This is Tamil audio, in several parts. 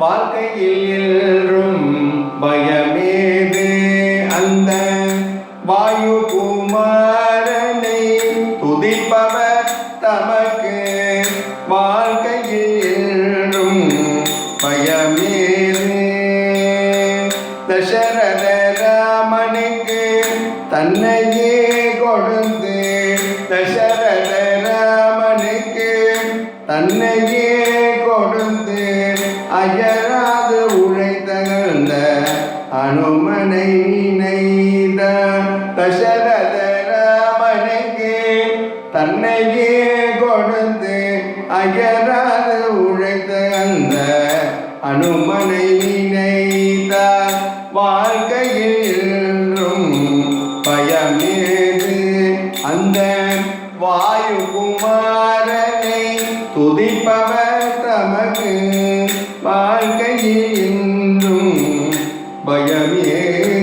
வாழ்க்கையில் எல்லும் பயமேது அந்த வாயு குமாரனை துதிப்பவர் தமக்கு. வாழ்க்கையில் எல்லும் பயமேது தசரத ராமனுக்கு தன்னையே கொடுத்து தசரத ராமனுக்கு தன்னையே கொடுத்து அயராது உழைத்தகழ்ந்த அனுமனை நினைத தசரத ராமனுக்கு தன்னையே கொடுத்து அயராது உழைத்த அந்த அனுமனை நினைத்த வாழ்க்கையில் பயமேது. அந்த வாயு குமாரனை துதிப்பவர் தமக்கு வாழ்க்கையில் என்றும் பயமேது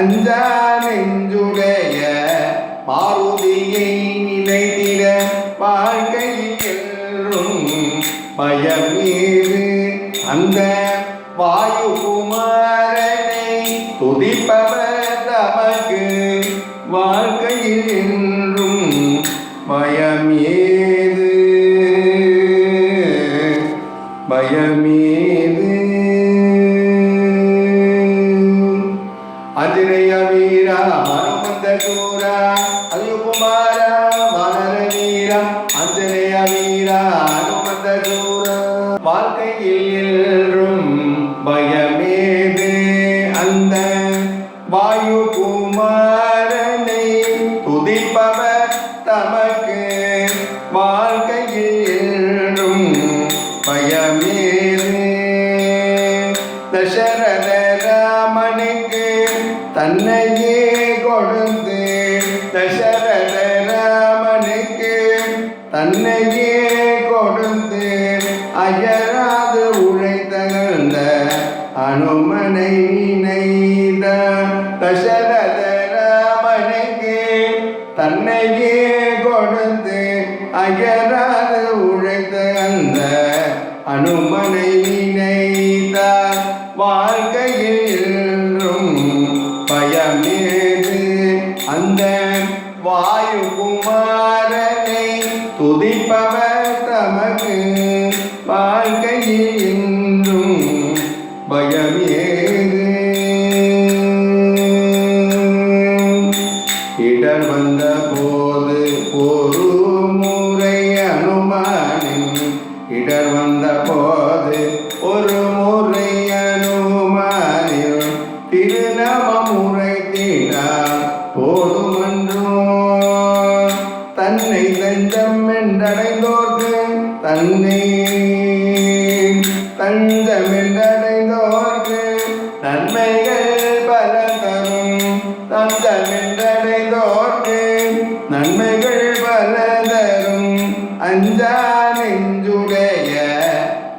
அஞ்சா நெஞ்சுடைய மாருதியை நினைத்திட வாழ்க்கையில் பயமீது அந்த வாயு குமாரனை துதிப்பவர் தமக்கு வாழ்க்கையில் என்றும் பயமேது பயமேது அஜினய அயுகுமார மனர வீரா அஞ்சனேய வீரா ஹனுமந்த சூரா வாழ்க்கையில் என்றும் பயமேது அந்த வாயு குமாரனை துதிப்பவர் தமக்கு வாழ்க்கையில் என்றும் பயமேது தசரத ராமனுக்கு தன்னையே கொடுத்து அயராது உழைத்தகழ்ந்த அனுமனை நினைத தசரத ராமனுக்கு தன்னையே கொடுத்து அயராது உழைத்த அந்த அனுமனை நினைத்த வாழ்க்கையில் என்றும் பயமேது தமக்கு வாழ்க்கையில் என்றும் பயமேது. இடர் வந்த தன்னை தஞ்சம் என்றடைந்தோர்க்கு தன்னை தஞ்சம் என்றடைந்தோர்க்கு நன்மைகள் பல தரும். தஞ்சம் என்றடைந்தோர்க்கு நன்மைகள் பல தரும். அஞ்சா நெஞ்சுடைய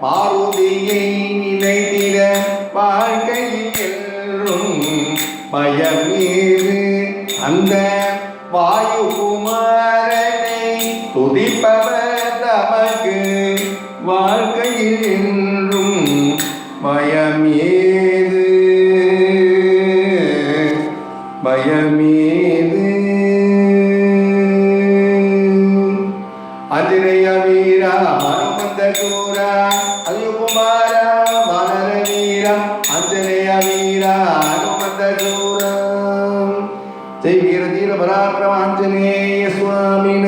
மாருதியை நினைத்திட வாழ்க்கையில் என்றும் பயமீது அந்த வாயு குமார் துதிப்பவர் தமக்கு வாழ்க்கையில் என்றும் பயம் ஏது பயமேது. அஜினய வீரா ஹனுமந்த கூரா அயுகுமாரா மலர வீரா அஞ்சனேய வீரா ஹனுமந்த சூரா. ஜெய் வீர தீர பராக்கிரம ஆஞ்சநேய சுவாமின